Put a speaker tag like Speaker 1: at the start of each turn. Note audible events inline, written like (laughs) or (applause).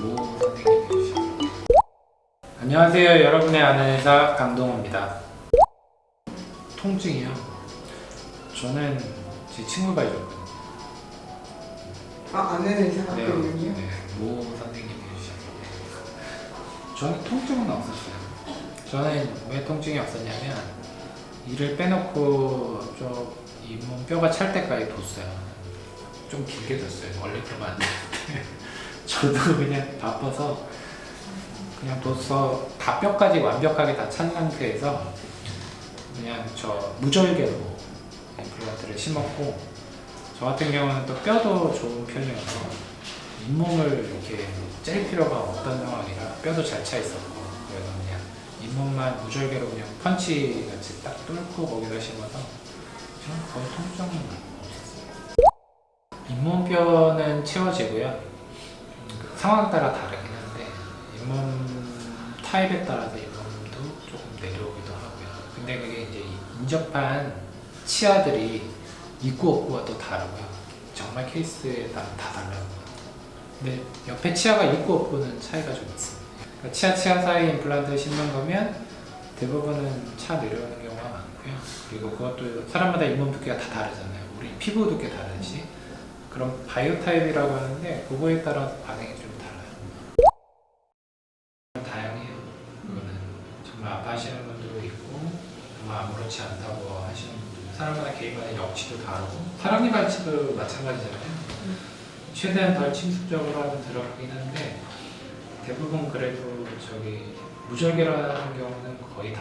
Speaker 1: 모 선생님 해주시죠. 안녕하세요. 여러분의 아는 의사 강동호입니다. 통증이요? 저는 제 친구가 해줬거든요.
Speaker 2: 아, 아는 의사가
Speaker 1: 네,
Speaker 2: 있군요.
Speaker 1: 네, 모 선생님이 해주셨는데 저는 통증은 없었어요. 저는 왜 통증이 없었냐면 이를 빼놓고 좀 잇몸 뼈가 찰 때까지 뒀어요. 좀 길게 뒀어요. 원래 그러면 안 되는데 저도 (laughs) 그냥 바빠서 그냥 뒀어 다 뼈까지 완벽하게 다 찬 상태에서 그냥 저 무절개로 임플란트를 심었고 저 같은 경우는 또 뼈도 좋은 편이어서 잇몸을 이렇게 짤 필요가 없던 상황이라 뼈도 잘 차 있었고 그래서 그냥 잇몸만 무절개로 그냥 펀치 같이 딱 뚫고 거기다 심어서 저는 거의 통증은 없었어요. 잇몸뼈는 채워지고요. 음, 그 상황 따라 다르긴 한데 잇몸 타입에 따라서 잇몸도 조금 내려오기도 하고요. 근데 그게 이제 이 인접한 치아들이 있고 없고가 또 다르고요. 정말 케이스에 따라 다 달라요. 근데 옆에 치아가 있고 없고는 차이가 좀 있습니다. 그러니까 치아 치아 사이 임플란트 심는 거면 대부분은 차 내려오는 경우가 많고요. 그리고 그것도 사람마다 잇몸 두께가 다 다르잖아요. 우리 피부 두께 다르듯이 그런 바이오 타입이라고 하는데 그거에 따라 반응이 좀 달라요. 다양해요. 그거는 정말 아파하시는 분들도 있고 정말 아무렇지 않다고 하시는 분들 사람마다 개인마다 역치도 다르고 사랑니 발치도 마찬가지잖아요. 최대한 덜 침습적으로 하면 들어가긴 한데 대부분 그래도 저기 무절개라는 경우는 거의.